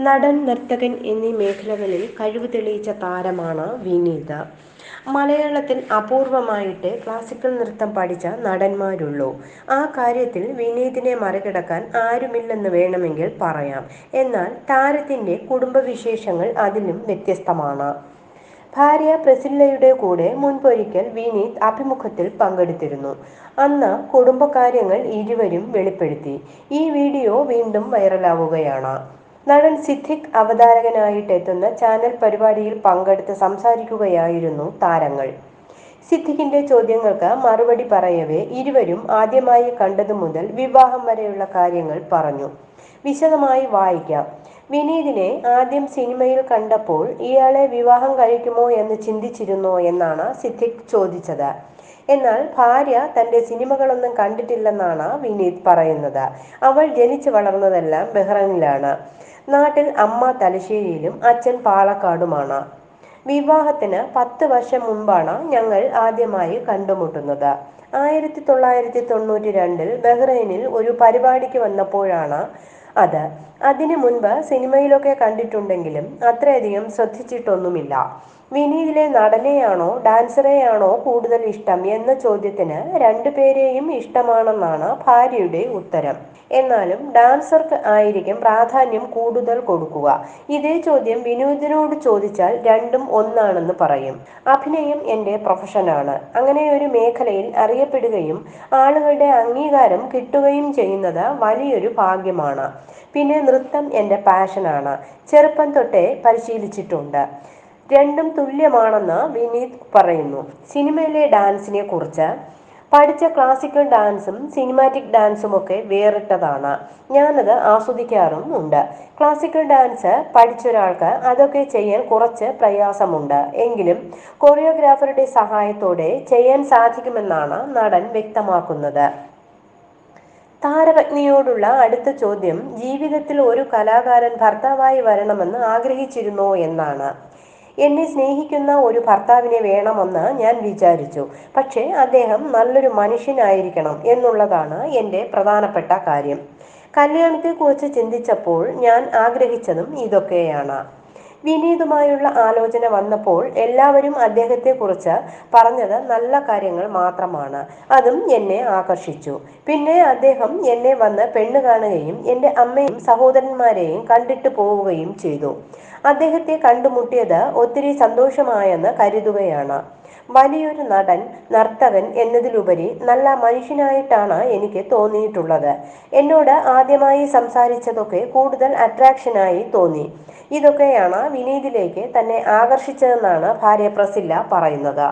നടൻ നർത്തകൻ എന്നീ മേഖലകളിൽ കഴിവ് തെളിയിച്ച താരമാണ് വിനീത. മലയാളത്തിൽ അപൂർവമായിട്ട് ക്ലാസിക്കൽ നൃത്തം പഠിച്ച നടന്മാരുള്ളൂ. ആ കാര്യത്തിൽ വിനീതിനെ മറികടക്കാൻ ആരുമില്ലെന്ന് വേണമെങ്കിൽ പറയാം. എന്നാൽ താരത്തിന്റെ കുടുംബവിശേഷങ്ങൾ അതിലും വ്യത്യസ്തമാണ്. ഭാര്യ പ്രസില്ലയുടെ കൂടെ മുൻപൊരിക്കൽ വിനീത് അഭിമുഖത്തിൽ പങ്കെടുത്തിരുന്നു. അന്ന് കുടുംബകാര്യങ്ങൾ ഇരുവരും വെളിപ്പെടുത്തി. ഈ വീഡിയോ വീണ്ടും വൈറലാവുകയാണ്. നടൻ സിദ്ദിഖ് അവതാരകനായിട്ടെത്തുന്ന ചാനൽ പരിപാടിയിൽ പങ്കെടുത്ത് സംസാരിക്കുകയായിരുന്നു താരങ്ങൾ. സിദ്ദിഖിന്റെ ചോദ്യങ്ങൾക്ക് മറുപടി പറയവേ ഇരുവരും ആദ്യമായി കണ്ടതു മുതൽ വിവാഹം വരെയുള്ള കാര്യങ്ങൾ പറഞ്ഞു. വിശദമായി വായിക്കാം. വിനീതിനെ ആദ്യം സിനിമയിൽ കണ്ടപ്പോൾ ഇയാളെ വിവാഹം കഴിക്കുമോ എന്ന് ചിന്തിച്ചിരുന്നോ എന്നാണ് സിദ്ദിഖ് ചോദിച്ചത്. എന്നാൽ ഭാര്യ തന്റെ സിനിമകളൊന്നും കണ്ടിട്ടില്ലെന്നാണ് വിനീത് പറയുന്നത്. അവൾ ജനിച്ചു വളർന്നതെല്ലാം ബഹ്റൈനിലാണ് നാട്ടിൽ അമ്മ തലശ്ശേരിയിലും അച്ഛൻ പാലക്കാടുമാണ്. വിവാഹത്തിന് പത്ത് വർഷം മുമ്പാണ് ഞങ്ങൾ ആദ്യമായി കണ്ടുമുട്ടുന്നത്. ആയിരത്തി തൊള്ളായിരത്തി തൊണ്ണൂറ്റി രണ്ടിൽ ബഹ്റൈനിൽ ഒരു പരിപാടിക്ക് വന്നപ്പോഴാണ് അത്. അതിനു മുൻപ് സിനിമയിലൊക്കെ കണ്ടിട്ടുണ്ടെങ്കിലും അത്രയധികം ശ്രദ്ധിച്ചിട്ടൊന്നുമില്ല. വിനീതിലെ നടനെയാണോ ഡാൻസറെയാണോ കൂടുതൽ ഇഷ്ടം എന്ന ചോദ്യത്തിന് രണ്ടു രണ്ടുപേരെയും ഇഷ്ടമാണെന്നാണ് ഭാര്യയുടെ ഉത്തരം. എന്നാലും ഡാൻസർക്ക് ആയിരിക്കും പ്രാധാന്യം കൂടുതൽ കൊടുക്കുക. ഇതേ ചോദ്യം വിനോദിനോട് ചോദിച്ചാൽ രണ്ടും ഒന്നാണെന്ന് പറയും. അഭിനയം എന്റെ പ്രൊഫഷനാണ്. അങ്ങനെ ഒരു മേഖലയിൽ അറിയപ്പെടുകയും ആളുകളുടെ അംഗീകാരം കിട്ടുകയും ചെയ്യുന്നത് വലിയൊരു ഭാഗ്യമാണ്. പിന്നെ നൃത്തം എന്റെ പാഷനാണ്. ചെറുപ്പം തൊട്ടേ പരിശീലിച്ചിട്ടുണ്ട്. രണ്ടും തുല്യമാണെന്ന് വിനീത് പറയുന്നു. സിനിമയിലെ ഡാൻസിനെ കുറിച്ച് പഠിച്ച ക്ലാസിക്കൽ ഡാൻസും സിനിമാറ്റിക് ഡാൻസും ഒക്കെ വേറിട്ടതാണ്. ഞാനത് ആസ്വദിക്കാറും ഉണ്ട് ക്ലാസിക്കൽ ഡാൻസ് പഠിച്ചൊരാൾക്ക് അതൊക്കെ ചെയ്യാൻ കുറച്ച് പ്രയാസമുണ്ട്. എങ്കിലും കൊറിയോഗ്രാഫറുടെ സഹായത്തോടെ ചെയ്യാൻ സാധിക്കുമെന്നാണ് നടൻ വ്യക്തമാക്കുന്നത്. താരപത്നിയോടുള്ള അടുത്ത ചോദ്യം ജീവിതത്തിൽ ഒരു കലാകാരൻ ഭർത്താവായി വരണമെന്ന് ആഗ്രഹിച്ചിരുന്നോ എന്നാണ്. എന്നെ സ്നേഹിക്കുന്ന ഒരു ഭർത്താവിനെ വേണമെന്ന് ഞാൻ വിചാരിച്ചു. പക്ഷേ അദ്ദേഹം നല്ലൊരു മനുഷ്യനായിരിക്കണം എന്നുള്ളതാണ് എന്റെ പ്രധാനപ്പെട്ട കാര്യം. കല്യാണത്തെക്കുറിച്ച് ചിന്തിച്ചപ്പോൾ ഞാൻ ആഗ്രഹിച്ചതും ഇതൊക്കെയാണ്. വിനീതുമായുള്ള ആലോചന വന്നപ്പോൾ എല്ലാവരും അദ്ദേഹത്തെക്കുറിച്ച് പറഞ്ഞത് നല്ല കാര്യങ്ങൾ മാത്രമാണ്. അതും എന്നെ ആകർഷിച്ചു. പിന്നെ അദ്ദേഹം എന്നെ വന്ന് പെണ്ണ് കാണുകയും എന്റെ അമ്മയും സഹോദരന്മാരെയും കണ്ടിട്ട് പോവുകയും ചെയ്തു. അദ്ദേഹത്തെ കണ്ടുമുട്ടിയത് ഒത്തിരി സന്തോഷമായെന്ന് കരുതുകയാണ്. വലിയൊരു നടൻ നർത്തകൻ എന്നതിലുപരി നല്ല മനുഷ്യനായിട്ടാണ് എനിക്ക് തോന്നിയിട്ടുള്ളത്. എന്നോട് ആദ്യമായി സംസാരിച്ചതൊക്കെ കൂടുതൽ അട്രാക്ഷനായി തോന്നി. ഇതൊക്കെയാണ് വിനീതിലേക്ക് തന്നെ ആകർഷിച്ചതെന്നാണ് ഭാര്യ പ്രസില്ല പറയുന്നത്.